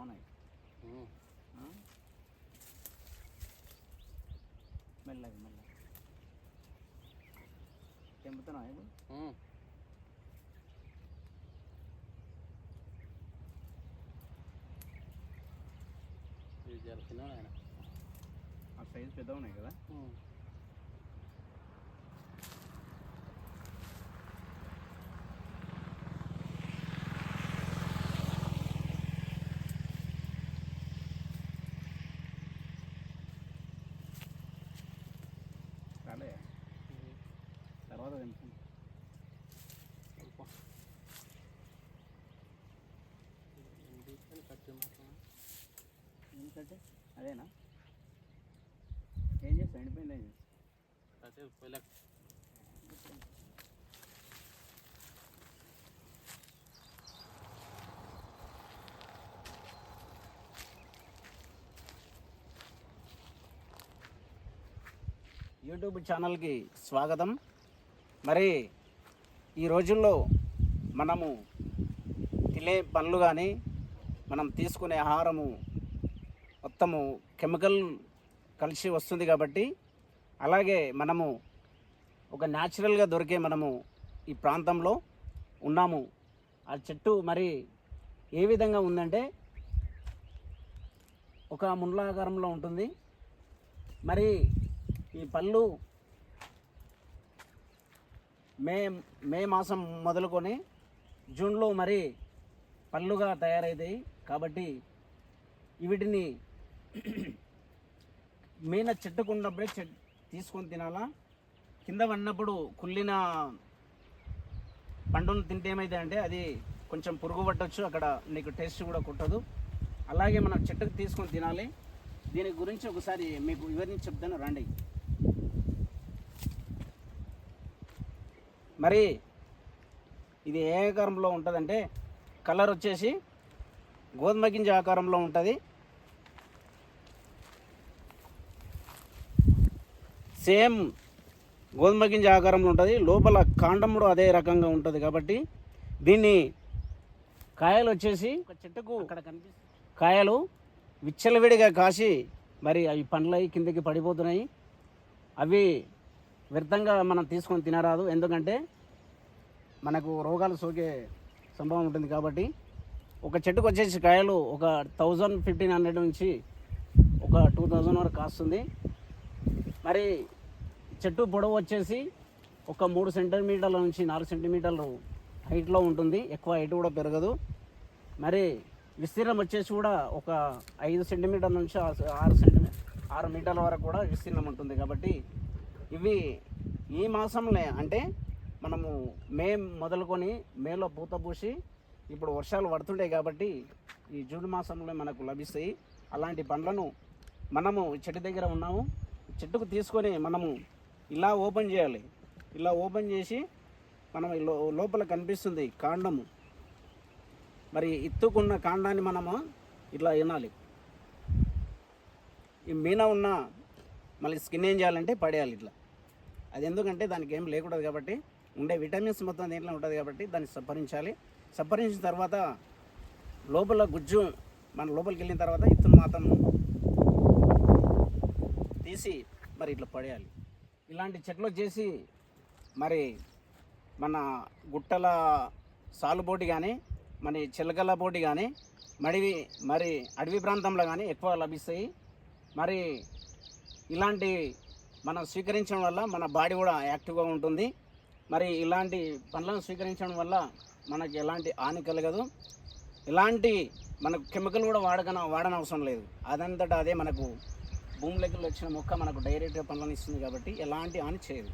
బాగున్నాయి? మెల్లగా మెల్లగా. తెంపుతున్నావా ఇప్పుడు ఆ సైజు పెద్దగా ఉన్నాయి కదా రాలే తర్వాత మాత్రం ఎందుకంటే అదేనా? ఏం చేస్తావు? ఎండిపోయింది ఏం చేస్తావు? యూట్యూబ్ ఛానల్కి స్వాగతం. మరి ఈ రోజుల్లో మనము తినే పనులు కానీ మనం తీసుకునే ఆహారము మొత్తము కెమికల్ కలిసి వస్తుంది కాబట్టి అలాగే మనము ఒక న్యాచురల్గా దొరికే మనము ఈ ప్రాంతంలో ఉన్నాము. ఆ చెట్టు మరి ఏ విధంగా ఉందంటే ఒక ముండ్లాకారంలో ఉంటుంది. మరి ఈ పళ్ళు మే మే మాసం మొదలుకొని జూన్లో మరి పళ్ళుగా తయారవుతాయి కాబట్టి వీటిని మీన చెట్టుకున్నప్పుడే చెట్ తీసుకొని తినాలా? కింద పడినప్పుడు కుళ్ళిన పండును తింటే ఏమైతే అంటే అది కొంచెం పురుగు పట్టొచ్చు అక్కడ నీకు టేస్ట్ కూడా కుట్టదు. అలాగే మనం చెట్టుకు తీసుకొని తినాలి. దీని గురించి ఒకసారి మీకు వివరించి చెప్తాను రండి. మరి ఇది ఏ ఆకారంలో ఉంటుందంటే కలర్ వచ్చేసి గోధుమ గింజ ఆకారంలో ఉంటుంది. సేమ్ గోధుమ గింజ ఆకారంలో ఉంటుంది. లోపల కాండం కూడా అదే రకంగా ఉంటుంది కాబట్టి దీన్ని కాయలు వచ్చేసి ఒక చెట్టుకు అక్కడ కనిపిస్తుంది. కాయలు విచ్చలవిడిగా కాసి మరి అవి పండ్లయి కిందకి పడిపోతున్నాయి. అవి వ్యర్థంగా మనం తీసుకొని తినరాదు. ఎందుకంటే మనకు రోగాలు సోకే సంభవం ఉంటుంది కాబట్టి ఒక చెట్టుకు వచ్చేసి కాయలు ఒక థౌజండ్ ఫిఫ్టీన్ హండ్రెడ్ నుంచి ఒక టూ థౌజండ్ వరకు కాస్తుంది. మరి చెట్టు పొడవు వచ్చేసి ఒక మూడు సెంటీమీటర్ల నుంచి నాలుగు సెంటీమీటర్లు హైట్లో ఉంటుంది. ఎక్కువ హైట్ కూడా పెరగదు. మరి విస్తీర్ణం వచ్చేసి కూడా ఒక ఐదు సెంటీమీటర్ల నుంచి ఆరు సెంటీమీ ఆరు మీటర్ల వరకు కూడా విస్తీర్ణం ఉంటుంది కాబట్టి ఇవి ఈ మాసంలో అంటే మనము మే మొదలుకొని మేలో పూత పూసి ఇప్పుడు వర్షాలు పడుతుంటాయి కాబట్టి ఈ జూన్ మాసంలో మనకు లభిస్తాయి. అలాంటి పండ్లను మనము చెట్టు దగ్గర ఉన్నాము. చెట్టుకు తీసుకొని మనము ఇలా ఓపెన్ చేయాలి. ఇలా ఓపెన్ చేసి మనం ఈ లో- లోపల కనిపిస్తుంది కాండము. మరి ఇత్తుకున్న కాండాన్ని మనము ఇట్లా వినాలి ఈ మీన ఉన్న మళ్ళీ స్కిన్ ఏం చేయాలంటే పడేయాలి ఇట్లా. అది ఎందుకంటే దానికి ఏం లేకూడదు కాబట్టి ఉండే విటమిన్స్ మొత్తం దీంట్లో ఉంటుంది కాబట్టి దాన్ని సప్పరించాలి సప్పరించిన తర్వాత లోపల గుజ్జు మన లోపలికి వెళ్ళిన తర్వాత ఇతను మాత్రం తీసి మరి ఇట్లా పడేయాలి. ఇలాంటి చెట్లు చేసి మరి మన గుట్టల సాలుబోటి కానీ మన చిలకల పోటీ కానీ మడివి మరి అడవి ప్రాంతంలో కానీ ఎక్కువ లభిస్తాయి. మరి ఇలాంటి మనం స్వీకరించడం వల్ల మన బాడీ కూడా యాక్టివ్గా ఉంటుంది. మరి ఇలాంటి పండ్లను స్వీకరించడం వల్ల మనకి ఎలాంటి హాని కలగదు. ఎలాంటి మనకు కెమికల్ కూడా వాడకన వాడనవసరం లేదు. అదంతటా అదే మనకు భూమిలోకి వచ్చిన మొక్క మనకు డైరెక్ట్గా పండ్లను ఇస్తుంది కాబట్టి ఎలాంటి హాని చేయదు.